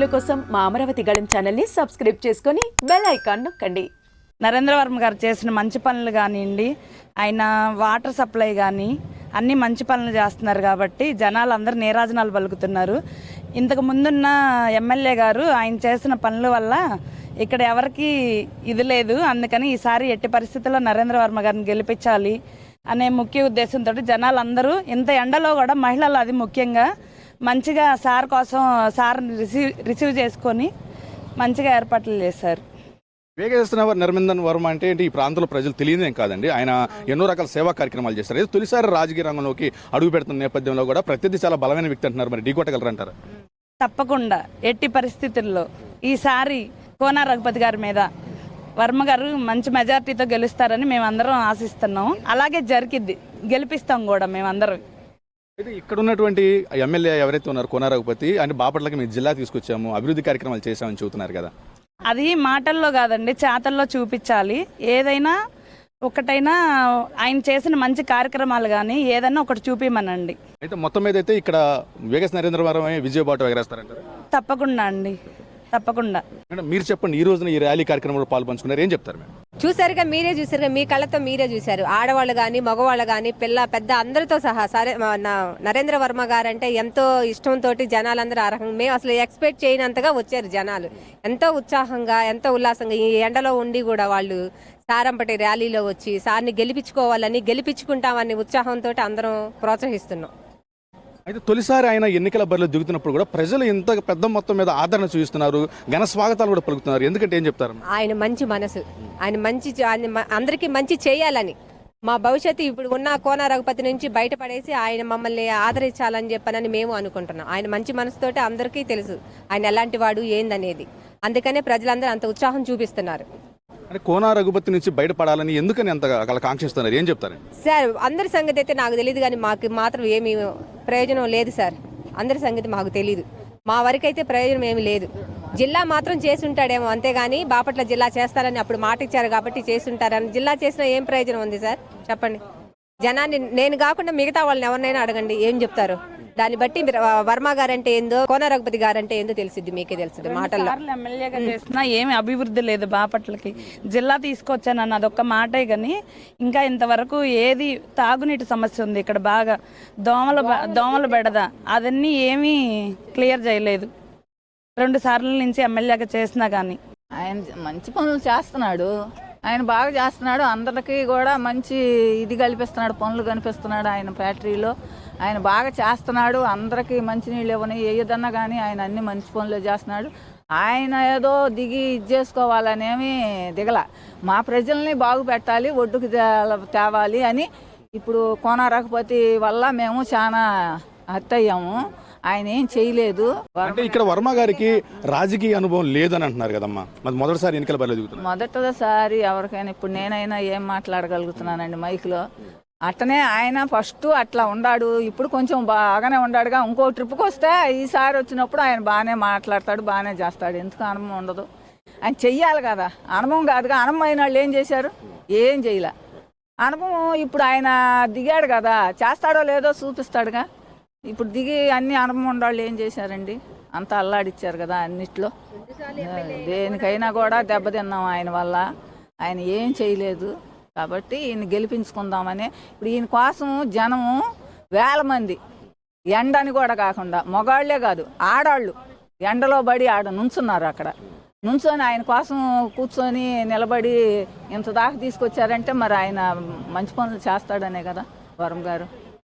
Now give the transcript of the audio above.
వీడియోల కోసం మా అమరావతి గళం ఛానల్ని సబ్స్క్రైబ్ చేసుకొని బెల్ ఐకాన్ నొక్కండి. నరేంద్ర వర్మ గారు చేసిన మంచి పనులు కానివ్వండి ఆయన వాటర్ సప్లై కానీ అన్ని మంచి పనులు చేస్తున్నారు కాబట్టి జనాలు అందరూ నీరాజనాలు పలుకుతున్నారు. ఇంతకు ముందున్న ఎమ్మెల్యే గారు ఆయన చేసిన పనుల వల్ల ఇక్కడ ఎవరికి ఇది లేదు. అందుకని ఈసారి ఎట్టి పరిస్థితుల్లో నరేంద్ర వర్మ గారిని గెలిపించాలి అనే ముఖ్య ఉద్దేశంతో జనాలు అందరూ ఇంత ఎండలో కూడా మహిళలు అది ముఖ్యంగా మంచిగా సార్ కోసం సార్ రిసీవ్ రిసీవ్ చేసుకొని మంచిగా ఏర్పాట్లు చేశారు. వేగేస్తున్న నర్మిందన్ వర్మ అంటే ఏంటి? ఈ ప్రాంతంలో ప్రజలు తెలియదేం కాదండి. ఆయన ఎన్నో రకాల సేవా కార్యక్రమాలు చేస్తారు ఇది తొలిసారి రాజకీయ రంగంలోకి అడుగు పెడుతున్న నేపథ్యంలో కూడా ప్రత్యర్థి చాలా బలమైన వ్యక్తి అంటున్నారు మరి. ఢీకొట్టగలరంటారు తప్పకుండా. ఎట్టి పరిస్థితుల్లో ఈసారి కోన రఘుపతి గారి మీద వర్మ గారు మంచి మెజార్టీతో గెలుస్తారని మేమందరం ఆశిస్తున్నాం అలాగే జరిగిద్ది. గెలిపిస్తాం కూడా మేమందరం. అయితే ఇక్కడ ఉన్నటువంటి ఎమ్మెల్యే ఎవరైతే ఉన్నారు కోన రఘుపతి అంటే బాపట్లకి మీ జిల్లా తీసుకొచ్చాము అభివృద్ధి కార్యక్రమాలు చేశామని చెబుతున్నారు కదా. అది మాటల్లో కాదండి చేతల్లో చూపించాలి. ఏదైనా ఒకటైనా ఆయన చేసిన మంచి కార్యక్రమాలు కానీ ఏదైనా ఒకటి చూపిమనండి. అయితే మొత్తం మీద అయితే ఇక్కడ వేగస్ నరేంద్ర వర్మ విజయబాటు ఎగరేస్తారంటారు? తప్పకుండా అండి తప్పకుండా. మేడం మీరు చెప్పండి ఈ రోజున ఈ ర్యాలీ కార్యక్రమంలో పాల్పంచుకున్నారు ఏం చెప్తారు మేడం? చూసారుగా మీరే చూసారుగా మీ కళ్ళతో మీరే చూశారు. ఆడవాళ్ళు కానీ మగవాళ్ళు కానీ పిల్ల పెద్ద అందరితో సహా సరే నా- నరేంద్ర వర్మ గారంటే ఎంతో ఇష్టంతో జనాలందరూ ఆ రకంగా మేము అసలు ఎక్స్పెక్ట్ చేయనంతగా వచ్చారు జనాలు. ఎంతో ఉత్సాహంగా ఎంతో ఉల్లాసంగా ఈ ఎండలో ఉండి కూడా వాళ్ళు సారంపటి ర్యాలీలో వచ్చి సార్ని గెలిపించుకోవాలని గెలిపించుకుంటామని ఉత్సాహంతో అందరం ప్రోత్సహిస్తున్నాం. అయితే తొలిసారి ఆయన ఎన్నికల బరిలో దిగుతున్నప్పుడు కూడా ప్రజలు ఇంత పెద్ద మొత్తం మీద ఆదరణ చూపిస్తున్నారు ఘన స్వాగతాలు కూడా పలుకుతున్నారు. ఎందుకంటే ఏం చెప్తారు ఆయన మంచి మనసు. ఆయన మంచి అందరికీ మంచి చేయాలని. మా భవిష్యత్తు ఇప్పుడు ఉన్న కోన రఘుపతి నుంచి బయటపడేసి ఆయన మమ్మల్ని ఆదరించాలని చెప్పనని మేము అనుకుంటున్నాం. ఆయన మంచి మనసుతోటి అందరికీ తెలుసు ఆయన ఎలాంటి వాడు ఏందనేది. అందుకనే ప్రజలందరూ అంత ఉత్సాహం చూపిస్తున్నారు. అంటే కోనా రఘుపతి నుంచి బయటపడాలని ఎందుకని అంత కాంక్షిస్తున్నారు? ఏం చెప్తారు సార్ అందరి సంగతి అయితే నాకు తెలియదు కానీ మాకు మాత్రం ఏమీ ప్రయోజనం లేదు సార్. అందరి సంగతి మాకు తెలియదు మా వరకైతే ప్రయోజనం ఏమి లేదు. జిల్లా మాత్రం చేసి ఉంటాడేమో అంతేగాని బాపట్ల జిల్లా చేస్తారని అప్పుడు మాట ఇచ్చారు కాబట్టి చేసి ఉంటారని జిల్లా చేసిన ఏం ప్రయోజనం ఉంది సార్? చెప్పండి. జనాన్ని నేను కాకుండా మిగతా వాళ్ళని ఎవరినైనా అడగండి. ఏం చెప్తారు? దాన్ని బట్టి వర్మ గారంటే ఏందో కోన రఘుపతి గారంటే ఏందో తెలిసిద్ది మీకే తెలిసిద్ది మాటల్లో. ఎమ్మెల్యేగా చేసినా ఏమి అభివృద్ధి లేదు బాపట్లకి. జిల్లా తీసుకొచ్చాను అన్నది ఒక్క మాటే కానీ ఇంకా ఇంతవరకు ఏది తాగునీటి సమస్య ఉంది ఇక్కడ బాగా. దోమల దోమల బెడద. అదన్నీ ఏమీ క్లియర్ చేయలేదు. రెండు సార్ల నుంచి ఎమ్మెల్యేగా చేసినా కానీ ఆయన మంచి పనులు చేస్తున్నాడు. ఆయన బాగా చేస్తున్నాడు. అందరికీ కూడా మంచి ఇది కల్పిస్తున్నాడు. పనులు కనిపిస్తున్నాడు ఆయన ఫ్యాక్టరీలో. ఆయన బాగా చేస్తున్నాడు. అందరికీ మంచినీళ్ళు ఇవ్వని ఏదన్నా కానీ ఆయన అన్ని మంచి పనులు చేస్తున్నాడు. ఆయన ఏదో దిగి ఇది చేసుకోవాలనేమి దిగల. మా ప్రజల్ని బాగు పెట్టాలి ఒడ్డుకు తే- తేవాలి అని ఇప్పుడు కోన రఘుపతి వల్ల మేము చాలా హత్య అయ్యాము. ఆయన ఏం చేయలేదు. అంటే ఇక్కడ వర్మ గారికి రాజకీయ అనుభవం లేదని అంటున్నారు కదమ్మా. మరి మొదటిసారి ఎన్నికల బరిలో దిగుతున్నారు మొదటిసారి ఎవరికైనా ఇప్పుడు నేనైనా ఏం మాట్లాడగలుగుతున్నానండి మైక్లో. అట్టనే ఆయన ఫస్ట్ అట్లా ఉండాడు. ఇప్పుడు కొంచెం బాగానే ఉండాడుగా. ఇంకో ట్రిప్కి వస్తే ఈసారి వచ్చినప్పుడు ఆయన బాగానే మాట్లాడతాడు బాగానే చేస్తాడు. ఎందుకు అనుభవం ఉండదు. ఆయన చెయ్యాలి కదా. అనుభవం కాదుగా. అనుభవం అయిన వాళ్ళు ఏం చేశారు? ఏం చేయలే. అనుభవం ఇప్పుడు ఆయన దిగాడు కదా. చేస్తాడో లేదో చూపిస్తాడుగా. ఇప్పుడు దిగి అన్ని అనుభవం ఉండవాళ్ళు ఏం చేశారండి? అంతా అల్లాడిచ్చారు కదా అన్నిట్లో. దేనికైనా కూడా దెబ్బతిన్నాం ఆయన వల్ల. ఆయన ఏం చేయలేదు. కాబట్టి ఈయన గెలిపించుకుందామని. ఇప్పుడు ఈయన కోసం జనము వేల మంది. ఎండని కూడా కాకుండా మగాళ్ళే కాదు ఆడాళ్ళు. ఎండలో పడి ఆడ నుంచున్నారు అక్కడ. నుంచొని ఆయన కోసం కూర్చొని నిలబడి ఇంత దాకా తీసుకొచ్చారంటే మరి ఆయన మంచి పనులు చేస్తాడనే కదా వరం గారు.